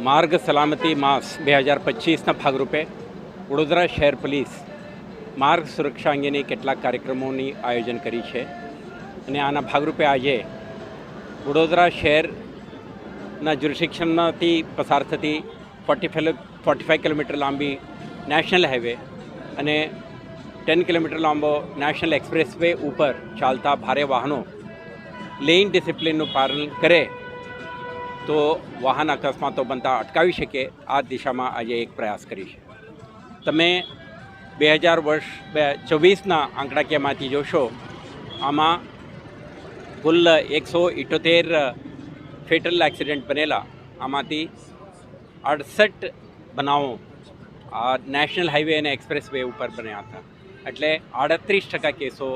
માર્ગ સલામતી માસ બે હજાર પચીસના ભાગરૂપે વડોદરા શહેર પોલીસ માર્ગ સુરક્ષા અંગેની કેટલાક કાર્યક્રમોની આયોજન કરી છે. અને આના ભાગરૂપે આજે વડોદરા શહેરના જ્યુરિસ્ડિક્શનમાંથી પસાર થતી forty five forty five kilometre લાંબી નેશનલ હાઈવે અને ટેન કિલોમીટર લાંબો નેશનલ એક્સપ્રેસ વે ઉપર ચાલતા ભારે વાહનો લેઇન ડિસિપ્લિનનું પાલન કરે તો વાહન અકસ્માતો બનતા અટકાવી શકે આ દિશામાં આજે એક પ્રયાસ કરી છે. તમે બે હજાર વર્ષ, બે ચોવીસના આંકડાકીયમાંથી જોશો, આમાં કુલ એકસો ઇઠોતેર ફેટલ એક્સિડન્ટ બનેલા, આમાંથી અડસઠ બનાવો આ નેશનલ હાઈવે અને એક્સપ્રેસ વે ઉપર બન્યા હતા. એટલે આડત્રીસ ટકા કેસો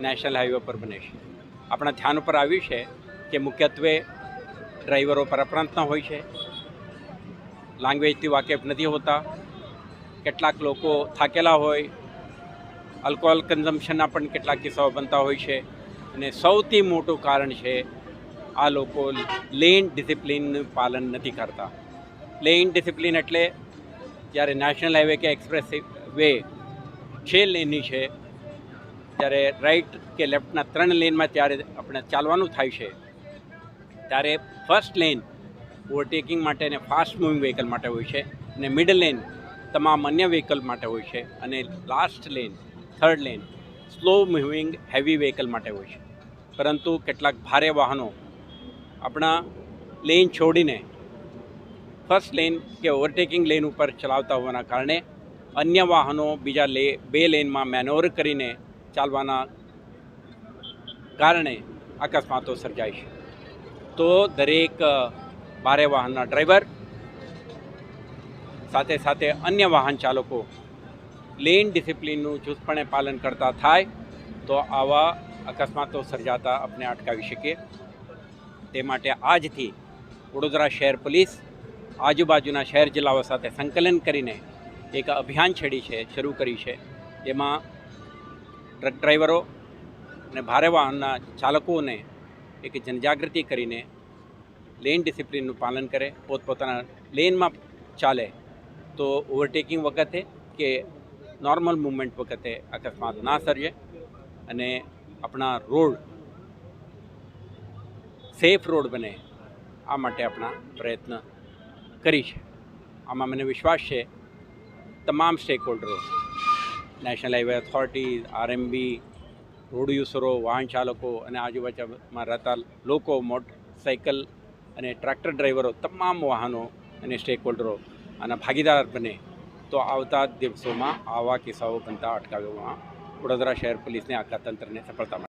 નેશનલ હાઈવે પર બને છે. આપણા ધ્યાન ઉપર આવ્યું છે કે મુખ્યત્વે ડ્રાઈવરો પરપ્રાંતના હોય છે. લેંગ્વેજથી વાકેફ નથી હોતા. કેટલાક લોકો થાકેલા હોય. આલ્કોહોલ કન્ઝમ્પશનના પણ કેટલાક કિસ્સાઓ બનતા હોય છે. અને સૌથી મોટું કારણ છે, આ લોકો લેન ડિસિપ્લિનનું પાલન નથી કરતા. લેન ડિસિપ્લિન એટલે જ્યારે નેશનલ હાઈવે કે એક્સપ્રેસ વે છે લેનની છે, ત્યારે રાઈટ કે લેફ્ટના ત્રણ લેનમાં ત્યારે આપણે ચાલવાનું થાય છે. ત્યારે ફર્સ્ટ લેન ઓવરટેકિંગ માટે અને ફાસ્ટ મૂવિંગ વ્હીકલ માટે હોય છે અને મિડલ લેન તમામ અન્ય વ્હીકલ માટે હોય છે અને last lane, third lane slow moving heavy vehicle માટે હોય છે. પરંતુ કેટલાક ભારે વાહનો આપણા લેન છોડીને ફર્સ્ટ લેન કે ઓવરટેકિંગ લેન ઉપર ચલાવતા હોવાના કારણે અન્ય વાહનો બીજા લે, બે લેનમાં મેનોવર કરીને ચાલવાના કારણે અકસ્માતો સર્જાય છે. તો દરેક ભારે વાહનના ડ્રાઈવર સાથે સાથે અન્ય વાહન ચાલકો લેન ડિસિપ્લિનનું ચુસ્તપણે પાલન કરતા થાય, તો આવા અકસ્માતો સર્જાતા આપણે અટકાવી શકીએ. તે માટે આજથી વડોદરા શહેર પોલીસ આજુબાજુના શહેર જિલ્લાઓ સાથે સંકલન કરીને એક અભિયાન છેડી છે, શરૂ કરી છે. તેમાં ટ્રક ડ્રાઈવરો અને ભારે વાહનના ચાલકોને એક જનજાગૃતિ કરીને લેન ડિસિપ્લિનનું પાલન કરે, પોતપોતાના લેનમાં ચાલે, તો ઓવરટેકિંગ વખતે કે નોર્મલ મૂવમેન્ટ વખતે અકસ્માત ના સર્જે અને આપણા રોડ સેફ રોડ બને, આ માટે આપણા પ્રયત્ન કરી છે. આમાં મને વિશ્વાસ છે, તમામ stack હોલ્ડરો national highway authority RMB road યુસરો વાહન ચાલકો અને આજુબાજુમાં રહેતા લોકો મોટરસાઇકલ અને ટ્રેક્ટર ડ્રાઈવરો તમામ વાહનો અને સ્ટેક હોલ્ડરો આના ભાગીદાર બને. તો આવતા દિવસોમાં આવા કિસ્સાઓ બનતા અટકાવવામાં વડોદરા શહેર પોલીસને આખા તંત્રને સફળતા